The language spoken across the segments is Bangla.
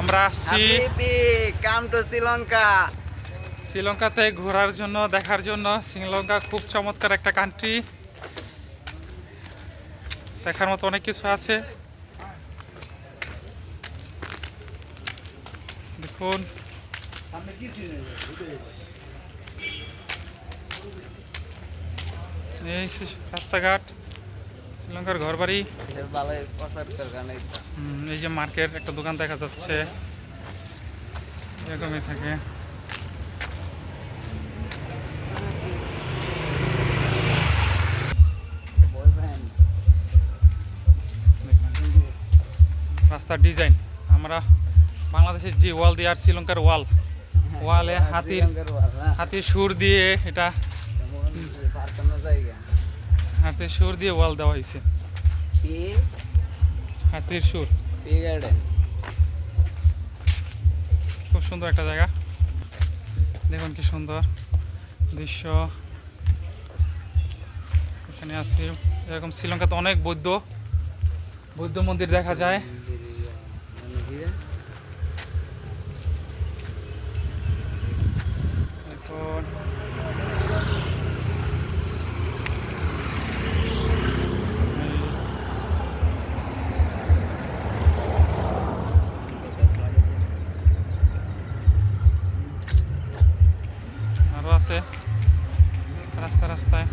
আমরা আসছি কাম টু শ্রীলঙ্কা শ্রীলঙ্কাতে ঘোরার জন্য দেখার জন্য। শ্রীলঙ্কা খুব চমৎকার একটা কান্ট্রি দেখার মতো অনেক কিছু আছে। দেখুন। এই রাস্তাঘাট। শ্রীলঙ্কার ঘর বাড়ি এই যে মার্কেট একটা দোকান দেখা যাচ্ছে। এরকমই থাকে। রাস্তার ডিজাইন। আমরা বাংলাদেশের যে ওয়াল দিয়ে আর শ্রীলঙ্কার ওয়াল। ওয়ালে হাতির শ্রীলঙ্কার ভালো না হাতির সুর দিয়ে এটা হাতির সুর দিয়ে ওয়াল দেওয়া হয়েছে। হাতির সুর। খুব সুন্দর একটা জায়গা। দেখুন কি সুন্দর দৃশ্য। এখানে আছে এরকম শ্রীলঙ্কাতে অনেক বৌদ্ধ বৌদ্ধ মন্দির দেখা যায়। এখন আছে রাস্তা রাস্তায়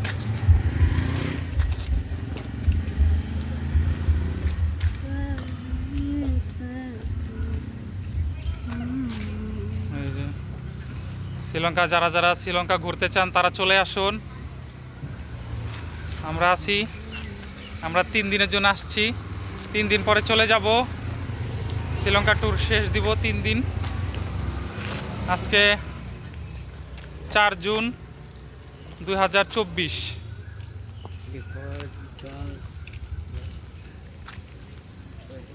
শ্রীলঙ্কা যারা যারা শ্রীলঙ্কা ঘুরতে চান তারা চলে আসুন। আমরা আছি। আমরা তিন দিনের জন্য আসছি। তিন দিন পরে চলে যাব। শ্রীলঙ্কা ট্যুর শেষ দিব তিন দিন। আজকে চার জুন দুই হাজার চব্বিশ।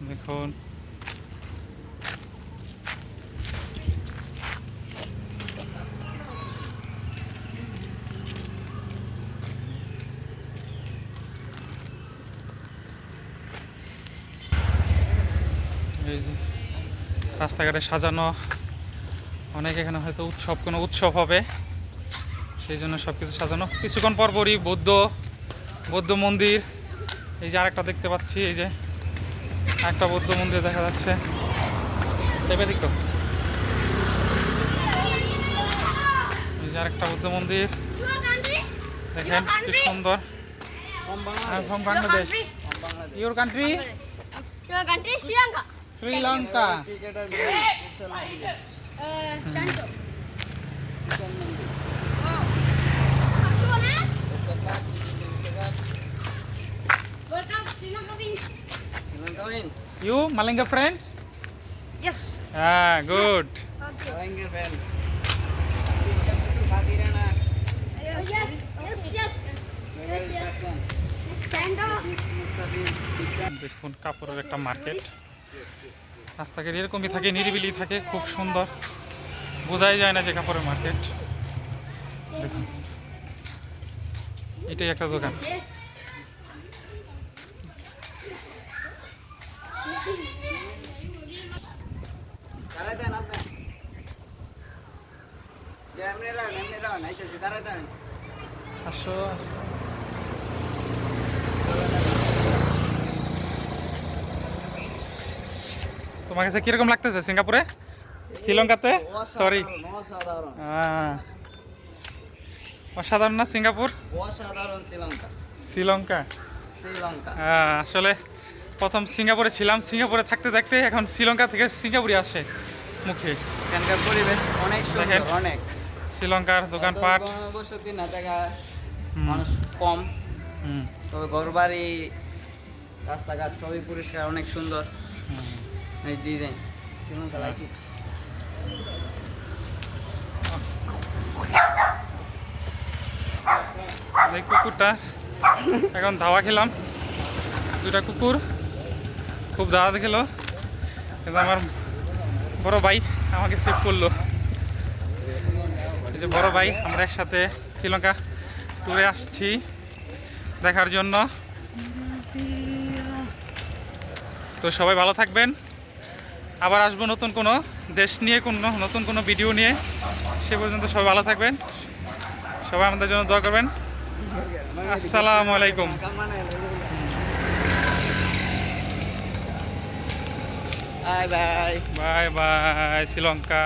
দেখুন। রাস্তাঘাটে সাজানো, অনেক এখানে হয়তো উৎসব, কোনো উৎসব হবে। সেই জন্য সব কিছু সাজানো। কিছুক্ষণ পর পরই বৌদ্ধ বৌদ্ধ মন্দির এই যে আরেকটা দেখতে পাচ্ছি এই যে একটা বৌদ্ধ মন্দির দেখা যাচ্ছে। চেপে দেখো? এই যে আরেকটা বৌদ্ধ মন্দির। দেখেন কি সুন্দর। I'm from Bangladesh. Your country? Country Sri Lanka. Uh. Welcome Sri Lanka. Wing. You Malinga friend? Yes. Ah, good. Okay. Yes. Yes. Yes. Yes. Yes. Shanto. দেখুন কাপড়ের একটা মার্কেট রাস্তাঘাট এরকমই থাকে নিরিবিলি থাকে খুব সুন্দর বোঝাই যায় না যে কাপড়ের মার্কেট দেখুন এটাই একটা দোকান Yes. দাঁড়ায় দেন আপনি যে এমনি রাখেন এমনি রাখেন আইতেছি একটা দোকান। আসো। তোমার কাছে কীরকম লাগতেছে সিঙ্গাপুরে? শ্রীলঙ্কাতে? সরি অসাধারণ, অসাধারণ না সিঙ্গাপুর? অসাধারণ শ্রীলঙ্কা। শ্রীলঙ্কা? শ্রীলঙ্কা। আহ, আসলে প্রথম সিঙ্গাপুরে ছিলাম সিঙ্গাপুরে থাকতে থাকতে এখন শ্রীলঙ্কা থেকে সিঙ্গাপুরে আসে মুখে। এখানকার পরিবেশ অনেক সুন্দর অনেক। শ্রীলঙ্কার দোকানপাট। বসতি না দেখা মানুষ কম। তবে ঘরবাড়ি রাস্তাঘাট সবই পরিষ্কার অনেক সুন্দর। এই ডিজাইন শ্রীলঙ্কা লাইকি এই কুকুরটা। এখন ধাওয়া খেলাম। দুটা কুকুর। খুব দাওয়া খেলো। কিন্তু আমার বড় ভাই আমাকে সেভ করল। এই যে বড় ভাই, আমরা একসাথে শ্রীলঙ্কা ট্যুরে আসছি দেখার জন্য। তো সবাই ভালো থাকবেন। আবার আসব নতুন কোনো দেশ নিয়ে, কোনো নতুন কোনো ভিডিও নিয়ে। সে পর্যন্ত সবাই ভালো থাকবেন। সবাই আমাদের জন্য দোয়া করবেন। আসসালামু আলাইকুম bye bye bye bye Sri Lanka